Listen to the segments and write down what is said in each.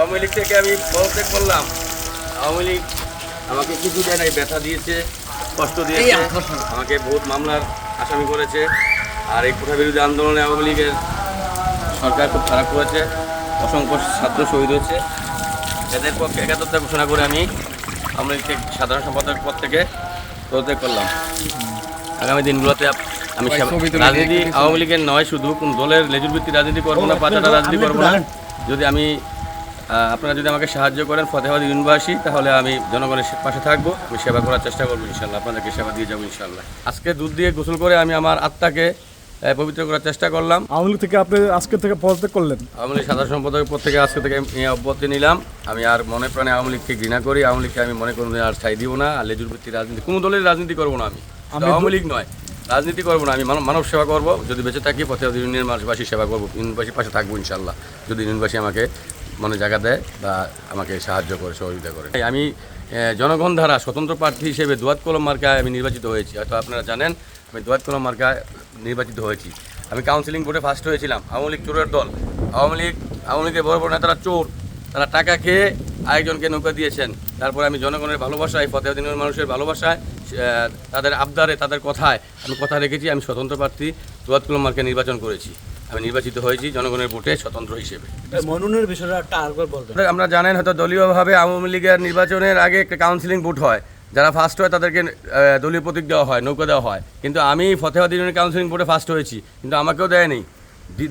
আওয়ামী লীগ থেকে আমি পদত্যাগ করলাম। আওয়ামী লীগ আমাকে কিছু দেয় নাই ব্যথা দিয়েছে কষ্ট দিয়েছে আমাকে বহুত মামলার আসামি করেছে। আর এই কোঠা বিরোধী আন্দোলনে আওয়ামী লীগের সরকার খুব খারাপ করেছে অসংখ্য ছাত্র শহীদ হয়েছে। এদের পক্ষে একাত্তরতা ঘোষণা করে আমি আওয়ামী লীগ থেকে সাধারণ সম্পাদক পদ থেকে পদত্যাগ করলাম। আগামী দিনগুলোতে আমি রাজনীতি আওয়ামী লীগের নয় শুধু কোন দলের লেজুর ভিত্তিক রাজনীতি করব না পাঁচাটা রাজনীতি করব না। যদি আমি আপনারা যদি আমাকে সাহায্য করেন ফতেহাবাদ ইউনিভার্সিটি তাহলে আমি জনগণের পাশে থাকব আমি সেবা করার চেষ্টা করব ইনশাল্লাহ আপনাদেরকে সেবা দিয়ে যাব ইনশাল্লাহ আজকে দুধ দিয়ে গোসল করে আমি আমার আত্মাকে পবিত্র করার চেষ্টা করলাম। আওয়ামী থেকে আপনি আজকে থেকে পদত্যাগ করলেন? আওয়ামী লীগ সাধারণ সম্পাদকের পদ থেকে আজকে থেকে অব্যাহতি নিলাম। আমি আর মনে প্রাণে আওয়ামী লীগকে ঘৃণা করি আওয়ামী লীগকে আমি মনে কোনোদিন আর ছাই দিব না আর লেজুর ভিত্তিক রাজনীতি কোনো দলের রাজনীতি করব না আমি। আওয়ামী লীগ নয় রাজনীতি করব না আমি মানব মানব সেবা করব। যদি বেঁচে থাকি পথে ইউনিয়ন মানুষবাসী সেবা করব ইউনিয়নবাসীর পাশে থাকব ইনশাল্লাহ যদি ইউনিয়নবাসী আমাকে মনে জায়গা দেয় বা আমাকে সাহায্য করে, সহযোগিতা করে। আমি জনগণ ধারা, স্বতন্ত্র প্রার্থী হিসেবে দুয়াত কলম মার্কায় আমি নির্বাচিত হয়েছি। হয়তো আপনারা জানেন, আমি দুয়াত কলম মার্কায় নির্বাচিত হয়েছি। আমি কাউন্সিলিং বোর্ডে ফার্স্ট হয়েছিলাম, আওয়ামী লীগ চোরের দল। আওয়ামী লীগ, আওয়ামী লীগের বড় বড় নেতারা চোর, তারা টাকা খেয়ে আরেকজনকে নৌকা দিয়েছেন। তারপরে আমি জনগণের ভালোবাসায় ফতেহদিনের মানুষের ভালোবাসায় তাদের আবদারে, তাদের কথায় আমি কথা রেখেছি, আমি স্বতন্ত্র প্রার্থী, দুয়াত কলম মার্কে নির্বাচন করেছি। আমি নির্বাচিত হয়েছি জনগণের ভোটে স্বতন্ত্র হিসেবে। মনুনের বিষয়টা একটা আরেকবার বলবেন। আমরা জানেন হয়তো দলীয়ভাবে আওয়ামী লীগের নির্বাচনের আগে একটা কাউন্সিলিং ভোট হয়। যারা ফার্স্ট হয় তাদেরকে দলীয় প্রতীক দেওয়া হয় নৌকা দেওয়া হয়। কিন্তু আমি ফতেহাবাদ ইউনিয়ন কাউন্সিলিং বোর্ডে ফার্স্ট হয়েছি কিন্তু আমাকেও দেয়নি।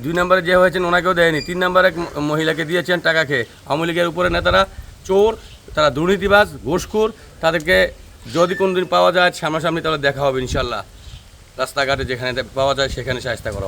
দুই নম্বরে যে হয়েছেন ওনাকেও দেয়নি। তিন নম্বরে এক মহিলাকে দিয়েছেন টাকা খেয়ে। আওয়ামী লীগের উপরে নেতারা চোর তারা দুর্নীতিবাজ ঘোষখোর তাদেরকে যদি কোনোদিন পাওয়া যায় সামনাসামনি তাহলে দেখা হবে ইনশাল্লাহ রাস্তাঘাটে যেখানে পাওয়া যায় সেখানে সাহায্য করা হবে।